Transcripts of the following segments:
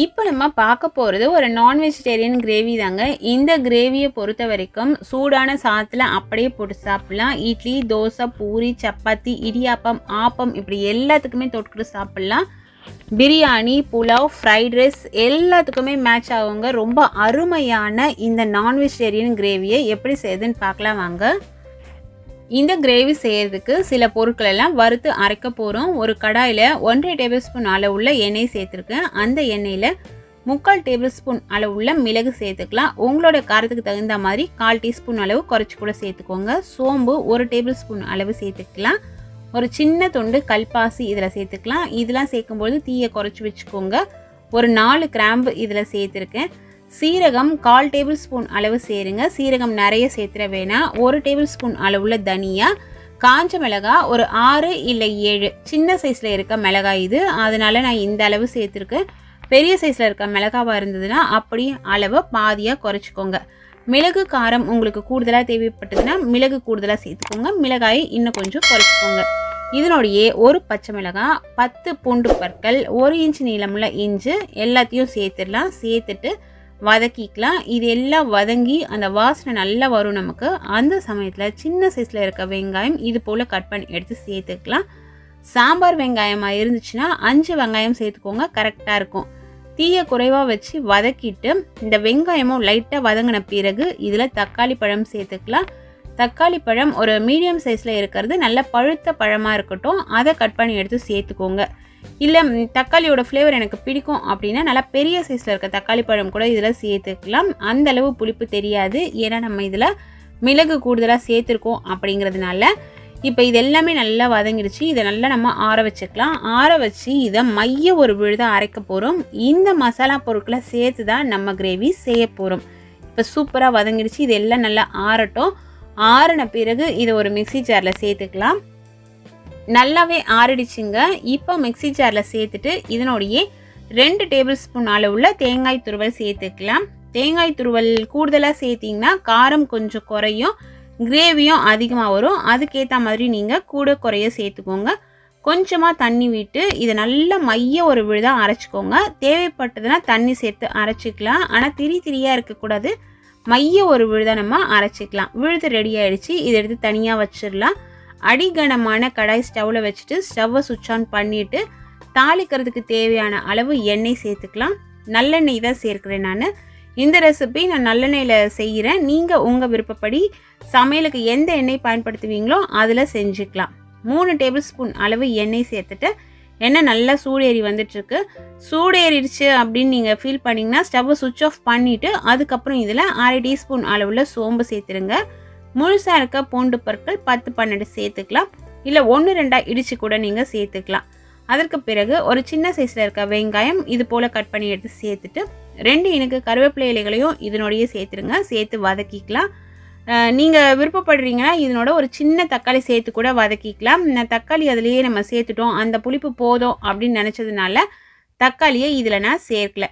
இப்போ நம்ம பார்க்க போகிறது ஒரு நான் வெஜிடேரியன் கிரேவி தாங்க. இந்த கிரேவியை பொறுத்த வரைக்கும் சூடான சாதத்தில் அப்படியே போட்டு சாப்பிட்லாம். இட்லி தோசை பூரி சப்பாத்தி இடியாப்பம் ஆப்பம் இப்படி எல்லாத்துக்குமே தொட்டுக்கிட்டு சாப்பிட்லாம். பிரியாணி புலாவ் ஃப்ரைட் ரைஸ் எல்லாத்துக்குமே மேட்ச் ஆகுங்க. ரொம்ப அருமையான இந்த நான் வெஜிடேரியன் கிரேவியை எப்படி செய்யுதுன்னு பார்க்கலாம் வாங்க. இந்த கிரேவி செய்கிறதுக்கு சில பொருட்கள் எல்லாம் வறுத்து அரைக்க போகிறோம் ஒரு கடாயில் ஒன்றரை டேபிள் ஸ்பூன் அளவுள்ள எண்ணெய் சேர்த்துருக்கேன். அந்த எண்ணெயில் முக்கால் டேபிள் ஸ்பூன் அளவுள்ள மிளகு சேர்த்துக்கலாம். உங்களோட காரத்துக்கு தகுந்த மாதிரி கால் டீஸ்பூன் அளவு குறைச்சி கூட சேர்த்துக்கோங்க. சோம்பு ஒரு டேபிள் ஸ்பூன் அளவு சேர்த்துக்கலாம். ஒரு சின்ன தொண்டு கல்பாசி இதில் சேர்த்துக்கலாம். இதெல்லாம் சேர்க்கும்போது தீயை குறைச்சி வச்சுக்கோங்க. ஒரு நாலு கிராம்பு இதில் சேர்த்துருக்கேன். சீரகம் கால் டேபிள் ஸ்பூன் அளவு சேருங்க. சீரகம் நிறைய சேர்த்துற வேணாம். ஒரு டேபிள் ஸ்பூன் அளவுள்ள தனியா காஞ்ச மிளகாய் ஒரு ஆறு இல்லை ஏழு. சின்ன சைஸில் இருக்க மிளகாய் இது. அதனால் நான் இந்த அளவு சேர்த்துருக்கேன். பெரிய சைஸில் இருக்க மிளகாவாக இருந்ததுன்னா அப்படி அளவை பாதியாக குறைச்சிக்கோங்க. மிளகு காரம் உங்களுக்கு கூடுதலாக தேவைப்பட்டதுன்னா மிளகு கூடுதலாக சேர்த்துக்கோங்க. மிளகாயை இன்னும் கொஞ்சம் குறைச்சிக்கோங்க. இதனுடைய ஒரு பச்சை மிளகாய் பத்து பூண்டு பற்கள் ஒரு இன்ச் நீளமுள்ள இஞ்சி எல்லாத்தையும் சேர்த்துடலாம். சேர்த்துட்டு வதக்கிக்கலாம். இது எல்லாம் வதங்கி அந்த வாசனை நல்லா வரும் நமக்கு. அந்த சமயத்தில் சின்ன சைஸில் இருக்க வெங்காயம் இது போல் கட் பண்ணி எடுத்து சேர்த்துக்கலாம். சாம்பார் வெங்காயமாக இருந்துச்சுன்னா அஞ்சு வெங்காயம் சேர்த்துக்கோங்க கரெக்டாக இருக்கும். தீயை குறைவாக வச்சு வதக்கிட்டு இந்த வெங்காயமும் லைட்டாக வதங்கின பிறகு இதில் தக்காளி பழம் சேர்த்துக்கலாம். தக்காளி பழம் ஒரு மீடியம் சைஸில் இருக்கிறது நல்ல பழுத்த பழமாக இருக்கட்டும். அதை கட் பண்ணி எடுத்து சேர்த்துக்கோங்க. இல்லை தக்காளியோட ஃப்ளேவர் எனக்கு பிடிக்கும் அப்படின்னா நல்லா பெரிய சைஸில் இருக்க தக்காளி பழம் கூட இதில் சேர்த்துக்கலாம். அந்தளவு புளிப்பு தெரியாது. ஏன்னா நம்ம இதில் மிளகு கூடுதலாக சேர்த்துருக்கோம் அப்படிங்கிறதுனால இப்போ இது எல்லாமே நல்லா வதங்கிடுச்சு. இதை நல்லா நம்ம ஆற வச்சுக்கலாம். ஆற வச்சு இதை மைய ஒரு விழுதாக அரைக்க போகிறோம் இந்த மசாலா பொருட்களை சேர்த்து தான் நம்ம கிரேவி செய்ய போகிறோம் இப்போ சூப்பராக வதங்கிடுச்சு. இது எல்லாம் நல்லா ஆறட்டும். ஆறின பிறகு இதை ஒரு மிக்சி ஜாரில் சேர்த்துக்கலாம். நல்லாவே ஆறிடுச்சுங்க. இப்போ மிக்ஸி ஜாரில் சேர்த்துட்டு இதனுடைய ரெண்டு டேபிள் ஸ்பூன் அளவுள்ள தேங்காய் துருவல் சேர்த்துக்கலாம். தேங்காய் துருவல் கூடுதலாக சேர்த்திங்கன்னா காரம் கொஞ்சம் குறையும் கிரேவியும் அதிகமாக வரும். அதுக்கேற்ற மாதிரி நீங்கள் கூட குறைய சேர்த்துக்கோங்க. கொஞ்சமாக தண்ணி விட்டு இதை நல்லா மைய ஒரு விழுதாக அரைச்சிக்கோங்க. தேவைப்பட்டதுன்னா தண்ணி சேர்த்து அரைச்சிக்கலாம். ஆனால் திரி திரியாக இருக்கக்கூடாது. மைய ஒரு விழுதாக நம்ம அரைச்சிக்கலாம். விழுது ரெடி ஆகிடுச்சு இதை எடுத்து தனியாக வச்சிடலாம். அடிகனமான கடாய் ஸ்டவ்வில் வச்சுட்டு ஸ்டவ்வை சுவிட்ச் ஆன் பண்ணிவிட்டு தாளிக்கிறதுக்கு தேவையான அளவு எண்ணெய் சேர்த்துக்கலாம். நல்லெண்ணெய் தான் சேர்க்கிறேன் நான். இந்த ரெசிபி நான் நல்லெண்ணெயில் செய்கிறேன் நீங்கள் உங்கள் விருப்பப்படி சமையலுக்கு எந்த எண்ணெய் பயன்படுத்துவீங்களோ அதில் செஞ்சுக்கலாம். மூணு டேபிள் ஸ்பூன் அளவு எண்ணெய் சேர்த்துட்டு எண்ணெய் நல்லா சூடேறி வந்துட்டுருக்கு. சூடேறிடுச்சு அப்படின்னு நீங்கள் ஃபீல் பண்ணிங்கன்னா ஸ்டவ்வை சுவிட்ச் ஆஃப் பண்ணிவிட்டு அதுக்கப்புறம் இதில் அரை டீஸ்பூன் அளவில் சோம்பு சேர்த்துருங்க. முழுசாக இருக்க பூண்டு பற்கள் பத்து பன்னெண்டு சேர்த்துக்கலாம். இல்லை ஒன்று ரெண்டாக இடித்து கூட நீங்கள் சேர்த்துக்கலாம். அதற்கு பிறகு ஒரு சின்ன சைஸில் இருக்க வெங்காயம் இது போல் கட் பண்ணி எடுத்து சேர்த்துட்டு ரெண்டு இனுக்கு கருவேப்பிலை இலைகளையும் இதனோடையே சேர்த்துருங்க. சேர்த்து வதக்கிக்கலாம். நீங்கள் விருப்பப்படுறீங்கன்னா இதனோட ஒரு சின்ன தக்காளி சேர்த்து கூட வதக்கிக்கலாம். நான் தக்காளி அதுலேயே நம்ம சேர்த்துட்டோம். அந்த புளிப்பு போதும் அப்படின்னு நினச்சதுனால தக்காளியை இதில் நான் சேர்க்கல.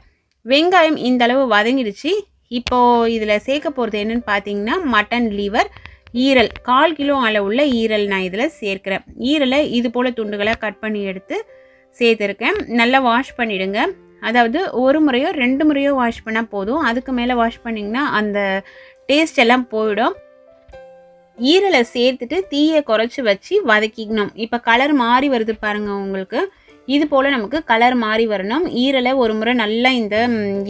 வெங்காயம் இந்த அளவு வதங்கிடுச்சு. இப்போது இதில் சேர்க்க போகிறது என்னன்னு பார்த்தீங்கன்னா மட்டன் லீவர் ஈரல். கால் கிலோ அளவுள்ள ஈரல் நான் இதில் சேர்க்குறேன். ஈரலை இது போல் துண்டுகளை கட் பண்ணி எடுத்து சேர்த்துருக்கேன். நல்லா வாஷ் பண்ணிவிடுங்க அதாவது ஒரு முறையோ ரெண்டு முறையோ வாஷ் பண்ணால் போதும். அதுக்கு மேலே வாஷ் பண்ணிங்கன்னா அந்த டேஸ்ட் எல்லாம் போயிடும். ஈரலை சேர்த்துட்டு தீயை குறைச்சி வச்சு வதக்கிக்கணும். இப்போ கலர் மாறி வருது பாருங்கள் உங்களுக்கு. இது போல் நமக்கு கலர் மாறி வரணும். ஈரலை ஒரு முறை நல்லா இந்த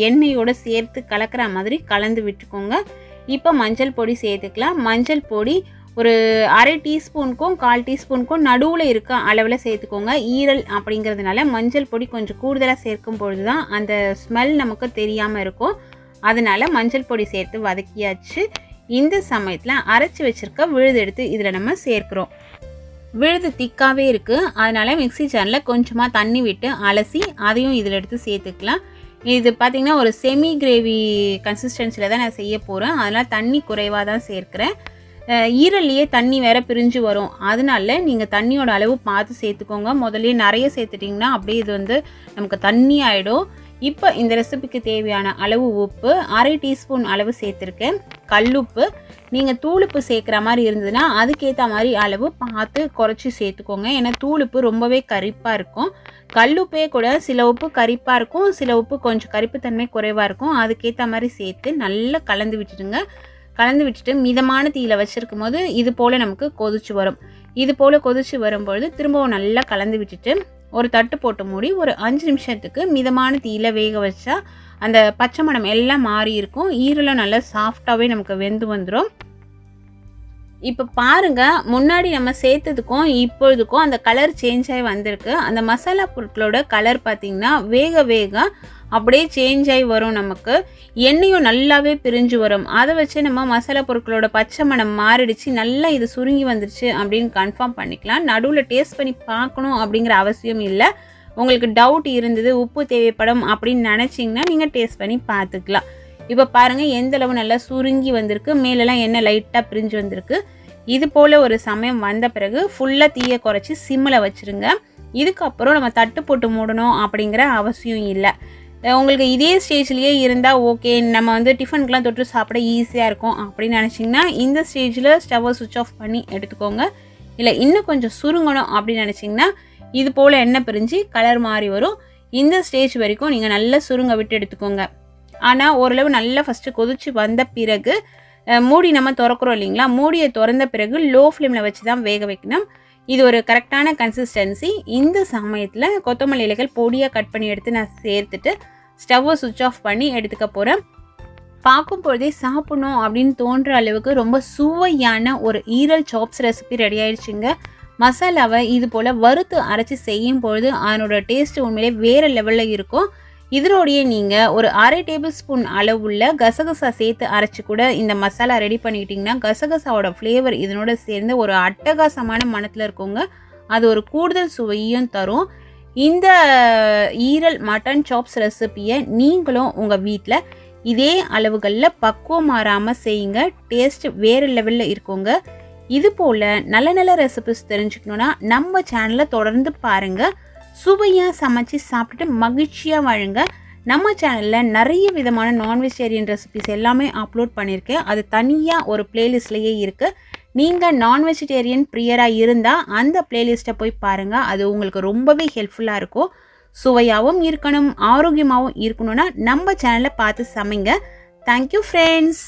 எண்ணெயோடு சேர்த்து கலக்கிற மாதிரி கலந்து விட்டுக்கோங்க. இப்போ மஞ்சள் பொடி சேர்த்துக்கலாம். மஞ்சள் பொடி ஒரு அரை டீஸ்பூனுக்கும் கால் டீஸ்பூனுக்கும் நடுவில் இருக்க அளவில் சேர்த்துக்கோங்க. ஈரல் அப்படிங்கிறதுனால மஞ்சள் பொடி கொஞ்சம் கூடுதலாக சேர்க்கும் பொழுது தான் அந்த ஸ்மெல் நமக்கு தெரியாமல் இருக்கும். அதனால் மஞ்சள் பொடி சேர்த்து வதக்கியாச்சு. இந்த சமயத்தில் அரைச்சி வச்சிருக்க விழுது எடுத்து இதில் நம்ம சேர்க்குறோம். விழுது திக்காகவே இருக்குது அதனால் மிக்ஸி ஜாரில் கொஞ்சமாக தண்ணி விட்டு அலசி அதையும் இதில் எடுத்து சேர்த்துக்கலாம். இது பார்த்திங்கன்னா ஒரு செமி கிரேவி கன்சிஸ்டன்சியில் தான் நான் செய்ய போகிறேன் அதனால் தண்ணி குறைவாக தான் சேர்க்குறேன். ஈரல்லையே தண்ணி வேறு பிரிஞ்சு வரும். அதனால நீங்கள் தண்ணியோட அளவு பார்த்து சேர்த்துக்கோங்க. முதல்லயே நிறைய சேர்த்துட்டிங்கன்னா அப்படியே இது வந்து நமக்கு தண்ணி ஆகிடும் இப்போ இந்த ரெசிபிக்கு தேவையான அளவு உப்பு அரை டீஸ்பூன் அளவு சேர்த்துருக்கேன். கல்லுப்பு நீங்கள் தூளுப்பு சேர்க்குற மாதிரி இருந்ததுன்னா அதுக்கேற்ற மாதிரி அளவு பார்த்து குறைச்சி சேர்த்துக்கோங்க. ஏன்னா தூளுப்பு ரொம்பவே கரிப்பாக இருக்கும். கல்லுப்பே கூட சில உப்பு கரிப்பாக இருக்கும் சில உப்பு கொஞ்சம் கரிப்புத்தன்மை குறைவாக இருக்கும். அதுக்கேற்ற மாதிரி சேர்த்து நல்லா கலந்து விட்டுடுங்க. கலந்து விட்டுட்டு மிதமான தீயில வச்சுருக்கும் போது இது போல் நமக்கு கொதிச்சு வரும். இது போல் கொதிச்சு வரும்பொழுது திரும்பவும் நல்லா கலந்து விட்டுட்டு ஒரு தட்டு போட்டு மூடி ஒரு அஞ்சு நிமிஷத்துக்கு மிதமான தீயில வேக வச்சா அந்த பச்சை மணம் எல்லாம் மாறி இருக்கும் ஈரலும் நல்லா சாஃப்டாகவே நமக்கு வெந்து வந்துடும் இப்போ பாருங்க முன்னாடி நம்ம சேர்த்ததுக்கும் இப்பொழுதுக்கும் அந்த கலர் சேஞ்ச் ஆகி வந்திருக்கு. அந்த மசாலா பொருட்களோட கலர் பார்த்திங்கன்னா வேக வேக அப்படியே சேஞ்ச் ஆகி வரும் நமக்கு. எண்ணெயும் நல்லாவே பிரிஞ்சு வரும். அதை வச்சு நம்ம மசாலா பொருட்களோட பச்சை மணம் மாறிடுச்சு. நல்லா இது சுருங்கி வந்துருச்சு அப்படின்னு கன்ஃபார்ம் பண்ணிக்கலாம். நடுவில் டேஸ்ட் பண்ணி பார்க்கணும் அப்படிங்கிற அவசியம் இல்லை. உங்களுக்கு டவுட் இருந்தது உப்பு தேவைப்படும் அப்படின்னு நினச்சிங்கன்னா நீங்கள் டேஸ்ட் பண்ணி பார்த்துக்கலாம். இப்போ பாருங்கள் எந்த அளவு நல்லா சுருங்கி வந்திருக்கு மேலெல்லாம் எண்ணெய் லைட்டாக பிரிஞ்சு வந்திருக்கு. இது போல் ஒரு சமயம் வந்த பிறகு ஃபுல்லாக தீயை குறைச்சி சிம்மில் வச்சுருங்க. இதுக்கப்புறம் நம்ம தட்டு போட்டு மூடணும் அப்படிங்கிற அவசியம் இல்லை. உங்களுக்கு இதே ஸ்டேஜ்லேயே இருந்தால் ஓகே நம்ம வந்து டிஃபனுக்கெலாம் தொட்டு சாப்பிட ஈஸியாக இருக்கும் அப்படின்னு நினச்சிங்கன்னா இந்த ஸ்டேஜில் ஸ்டவ்வை சுவிட்ச் ஆஃப் பண்ணி எடுத்துக்கோங்க. இல்லை இன்னும் கொஞ்சம் சுருங்கணும் அப்படின்னு நினச்சிங்கன்னா இது போல் எண்ணெய் பிரிஞ்சு கலர் மாறி வரும். இந்த ஸ்டேஜ் வரைக்கும் நீங்கள் நல்லா சுருங்க விட்டு எடுத்துக்கோங்க. ஆனால் ஓரளவு நல்லா ஃபஸ்ட்டு கொதிச்சு வந்த பிறகு மூடி நம்ம திறக்கிறோம் இல்லைங்களா? மூடியை திறந்த பிறகு லோ ஃப்ளேமில் வச்சு தான் வேக வைக்கணும். இது ஒரு கரெக்டான கன்சிஸ்டன்சி இந்த சமயத்தில் கொத்தமல்லி இலைகள் பொடியாக கட் பண்ணி எடுத்து நான் சேர்த்துட்டு ஸ்டவ்வை சுவிட்ச் ஆஃப் பண்ணி எடுத்துக்க போகிறேன் பார்க்கும் பொழுதே சாப்பிடணும் அப்படின்னு தோன்ற அளவுக்கு ரொம்ப சுவையான ஒரு ஈரல் சாப்ஸ் ரெசிபி ரெடி ஆயிடுச்சுங்க. மசாலாவை இது போல் வறுத்து அரைச்சி செய்யும் பொழுது அதனோட டேஸ்ட் உண்மையிலே வேறு லெவலில் இருக்கும். இதனோடையே நீங்கள் ஒரு அரை டேபிள் ஸ்பூன் அளவுள்ள கசகசா சேர்த்து அரைச்சி கூட இந்த மசாலா ரெடி பண்ணிக்கிட்டிங்கன்னா கசகசாவோட ஃப்ளேவர் இதனோட சேர்ந்து ஒரு அட்டகாசமான மனத்தில் இருக்குங்க அது ஒரு கூடுதல் சுவையும் தரும். இந்த ஈரல் மட்டன் சாப்ஸ் ரெசிப்பியை நீங்களும் உங்கள் வீட்டில் இதே அளவுகளில் பக்குவம் மாறாமல் செய்யுங்க. டேஸ்ட் வேறு லெவலில் இருக்குங்க இது போல் நல்ல நல்ல ரெசிபிஸ் தெரிஞ்சுக்கணுன்னா நம்ம சேனலை தொடர்ந்து பாருங்கள் சுவையாக சமைச்சு சாப்பிட்டுட்டு மகிழ்ச்சியாக வழங்க. நம்ம சேனலில் நிறைய விதமான நான்வெஜிடேரியன் ரெசிபிஸ் எல்லாமே அப்லோட் பண்ணியிருக்கேன். அது தனியாக ஒரு பிளேலிஸ்ட்லேயே இருக்குது நீங்கள் நான்வெஜிடேரியன் ப்ரியராக இருந்தால் அந்த பிளேலிஸ்ட்டை போய் பாருங்கள் அது உங்களுக்கு ரொம்பவே ஹெல்ப்ஃபுல்லாக இருக்கும். சுவையாகவும் இருக்கணும் ஆரோக்கியமாகவும் இருக்கணும்னா நம்ம சேனலை பார்த்து சமைங்க. Thank you friends